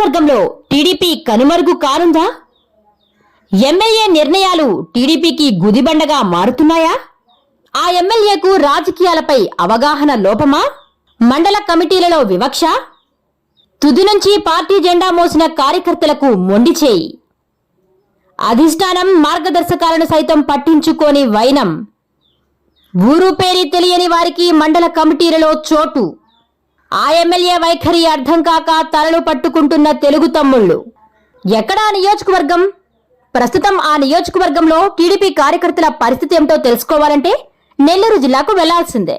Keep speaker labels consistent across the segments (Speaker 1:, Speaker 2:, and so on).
Speaker 1: నియోజకవర్గంలో టీడీపీ కనుమరుగు కానుందా? ఎమ్మెల్యే నిర్ణయాలు టీడీపీకి గుదిబండగా మారుతున్నాయా? ఆ ఎమ్మెల్యేకు రాజకీయాలపై అవగాహన లోపమా? మండల కమిటీలలో వివక్ష? తుది నుంచి పార్టీ జెండా మోసిన కార్యకర్తలకు మొండి చేయి. అధిష్టానం మార్గదర్శకాలను సైతం పట్టించుకోని వైనం. ఊరు పేరి తెలియని వారికి మండల కమిటీలలో చోటు. ఆ ఎమ్మెల్యే వైఖరి అర్థం కాక తలలు పట్టుకుంటున్న తెలుగు తమ్ముళ్ళు. ఎక్కడా నియోజకవర్గం? ప్రస్తుతం ఆ నియోజకవర్గంలో టీడీపీ కార్యకర్తల పరిస్థితి ఏమిటో తెలుసుకోవాలంటే నెల్లూరు జిల్లాకు వెళ్ళాల్సిందే.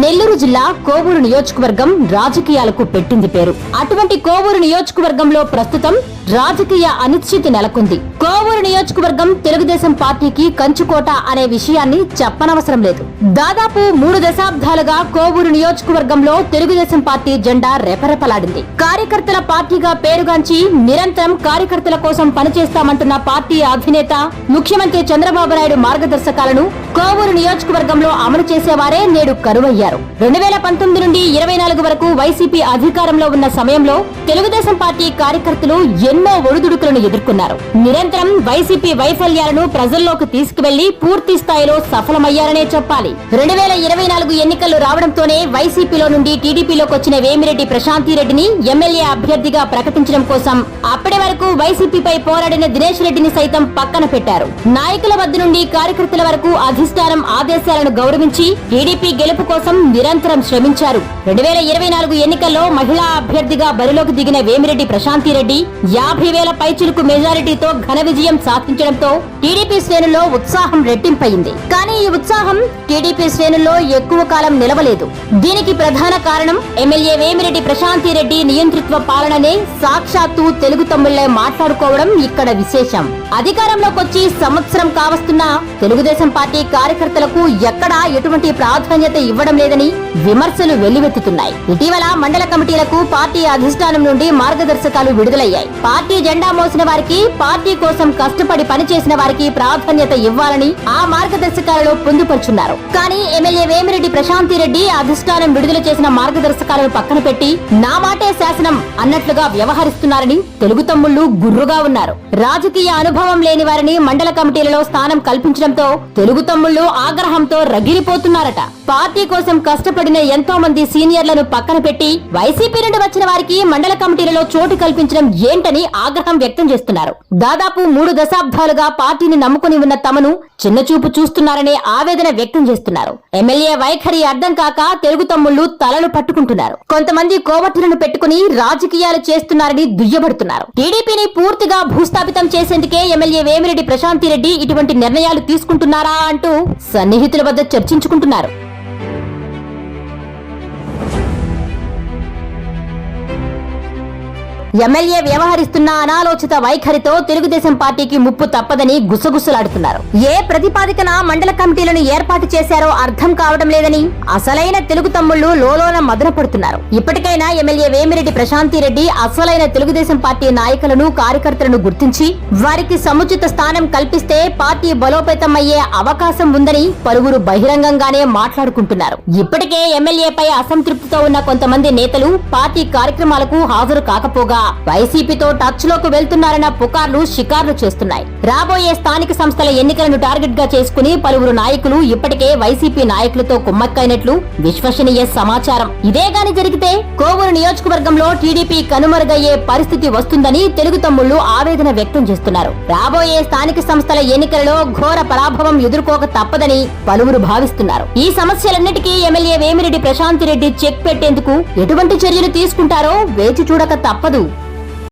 Speaker 1: నెల్లూరు జిల్లా కోవూరు నియోజకవర్గం రాజకీయాలకు పెట్టింది పేరు. అటువంటి కోవూరు నియోజకవర్గంలో ప్రస్తుతం రాజకీయ అనిశ్చితి నెలకొంది. కోవూరు నియోజకవర్గం తెలుగుదేశం పార్టీకి కంచుకోట అనే విషయాన్ని చెప్పనవసరం లేదు. దాదాపు మూడు దశాబ్దాలుగా కోవూరు నియోజకవర్గంలో తెలుగుదేశం పార్టీ జెండా రెపరెపలాడింది. కార్యకర్తల పార్టీగా పేరుగాంచి నిరంతరం కార్యకర్తల కోసం పనిచేస్తామంటున్న పార్టీ అధినేత ముఖ్యమంత్రి చంద్రబాబు నాయుడు మార్గదర్శకాలను కోవూరు నియోజకవర్గంలో అమలు చేసేవారే నేడు కరువయ్యారు. రెండు వేల పంతొమ్మిది నుండి ఇరవై నాలుగు వరకు వైసీపీ అధికారంలో ఉన్న సమయంలో తెలుగుదేశం పార్టీ కార్యకర్తలు ఎన్నో ఒడిదుడుకులను ఎదుర్కొన్నారు. నిరంతరం వైసీపీ వైఫల్యాలను ప్రజల్లోకి తీసుకువెళ్ళి పూర్తి స్థాయిలో సఫలమయ్యారనే చెప్పాలి. రెండు వేల ఇరవై నాలుగు ఎన్నికలు రావడంతోనే వైసీపీలో నుండి టీడీపీలోకి వచ్చిన వేమిరెడ్డి ప్రశాంతి రెడ్డిని ఎమ్మెల్యే అభ్యర్థిగా ప్రకటించడం కోసం అప్పటి వరకు వైసీపీపై పోరాడిన దినేష్ రెడ్డిని సైతం పక్కన పెట్టారు. నాయకుల వద్ద నుండి కార్యకర్తల వరకు అధిష్టానం ఆదేశాలను గౌరవించి టీడీపీ గెలుపు కోసం నిరంతరం శ్రమించారు. రెండు వేల ఇరవై నాలుగు ఎన్నికల్లో మహిళా అభ్యర్థిగా బరిలోకి దిగిన వేమిరెడ్డి ప్రశాంతి రెడ్డి యాభై వేల పైచులకు మెజారిటీతో ఘన విజయం సాధించడంతో టీడీపీ శ్రేణుల్లో ఉత్సాహం రెట్టింపయింది కానీ ఈ ఉత్సాహం టీడీపీ శ్రేణుల్లో ఎక్కువ కాలం నిలవలేదు. దీనికి ప్రధాన కారణం ఎమ్మెల్యే వేమిరెడ్డి ప్రశాంతి రెడ్డి నియంతృత్వ పాలననే సాక్షాత్తు తెలుగు తమ్ముళ్ళే మాట్లాడుకోవడం ఇక్కడ విశేషం. అధికారంలోకొచ్చి సంవత్సరం కావస్తున్నా తెలుగుదేశం పార్టీ కార్యకర్తలకు ఎక్కడా ఎటువంటి ప్రాధాన్యత ఇవ్వడం లేదని విమర్శలు వెల్లువెత్తుతున్నాయి. ఇటీవల మండల కమిటీలకు పార్టీ అధిష్టానం నుండి మార్గదర్శకాలు విడుదలయ్యాయి. పార్టీ జెండా మోసిన వారికి పార్టీ కోసం కష్టపడి పనిచేసిన వారికి ప్రాధాన్యత ఇవ్వాలని ఆ మార్గదర్శకాలలో పొందుపరుచున్నారు. కానీ ఎమ్మెల్యే వేమిరెడ్డి ప్రశాంతి రెడ్డి అధిష్టానం విడుదల చేసిన మార్గదర్శకాలను పక్కన పెట్టి నా మాటే శాసనం అన్నట్లుగా వ్యవహరిస్తున్నారని తెలుగు తమ్ముళ్ళు గుర్రుగా ఉన్నారు. రాజకీయ అనుభవం లేని వారిని మండల కమిటీలలో స్థానం కల్పించడంతో తెలుగు తమ్ముళ్ళు ఆగ్రహంతో రగిలిపోతున్నారట. పార్టీ కోసం కష్టపడిన ఎంతో మంది సీనియర్లను పక్కన పెట్టి వైసీపీ నుండి వచ్చిన వారికి మండల కమిటీలలో చోటు కల్పించడం ఏంటని ఆగ్రహం వ్యక్తం చేస్తున్నారు. దాదాపు మూడు దశాబ్దాలుగా పార్టీని నమ్ముకుని ఉన్న తమను చిన్నచూపు చూస్తున్నారనే ఆవేదన వ్యక్తం చేస్తున్నారు. ఎమ్మెల్యే వైఖరి అర్థం కాక తెలుగు తమ్ముళ్ళు తలలు పట్టుకుంటున్నారు. కొంతమంది కోవట్టులను పెట్టుకుని రాజకీయాలు చేస్తున్నారని దుయ్యబడుతున్నారు. టీడీపీని పూర్తిగా భూస్థాపితం చేసేందుకే ఎమ్మెల్యే వేమిరెడ్డి ప్రశాంతి రెడ్డి ఇటువంటి నిర్ణయాలు తీసుకుంటున్నారా అంటూ సన్నిహితుల వద్ద చర్చించుకుంటున్నారు. ఎమ్మెల్యే వ్యవహరిస్తున్న అనాలోచిత వైఖరితో తెలుగుదేశం పార్టీకి ముప్పు తప్పదని గుసగుసలాడుతున్నారు. ఏ ప్రతిపాదికన మండల కమిటీలను ఏర్పాటు చేశారో అర్థం కావడం లేదని అసలైన తెలుగు తమ్ముళ్ళు లోలోన మదన పడుతున్నారు. ఇప్పటికైనా ఎమ్మెల్యే వేమిరెడ్డి ప్రశాంతి రెడ్డి అసలైన తెలుగుదేశం పార్టీ నాయకులను కార్యకర్తలను గుర్తించి వారికి సముచిత స్థానం కల్పిస్తే పార్టీ బలోపేతం అయ్యే అవకాశం ఉందని పలువురు బహిరంగంగానే మాట్లాడుకుంటున్నారు. ఇప్పటికే ఎమ్మెల్యేపై అసంతృప్తితో ఉన్న కొంతమంది నేతలు పార్టీ కార్యక్రమాలకు హాజరు కాకపోగా వైసీపీతో టచ్లోకి వెళ్తున్నారన్న పుకార్లు షికార్లు చేస్తున్నాయి. రాబోయే స్థానిక సంస్థల ఎన్నికలను టార్గెట్గా చేసుకుని పలువురు నాయకులు ఇప్పటికే వైసీపీ నాయకులతో కుమ్మక్కైనట్లు విశ్వసనీయ సమాచారం. ఇదే గాని జరిగితే కోవూరు నియోజకవర్గంలో టీడీపీ కనుమరుగయ్యే పరిస్థితి వస్తుందని తెలుగు తమ్ముళ్ళు ఆవేదన వ్యక్తం చేస్తున్నారు. రాబోయే స్థానిక సంస్థల ఎన్నికలలో ఘోర పరాభవం ఎదుర్కోక తప్పదని పలువురు భావిస్తున్నారు. ఈ సమస్యలన్నిటికీ ఎమ్మెల్యే వేమిరెడ్డి ప్రశాంత్ రెడ్డి చెక్ పెట్టేందుకు ఎటువంటి చర్యలు తీసుకుంటారో వేచి చూడక తప్పదు.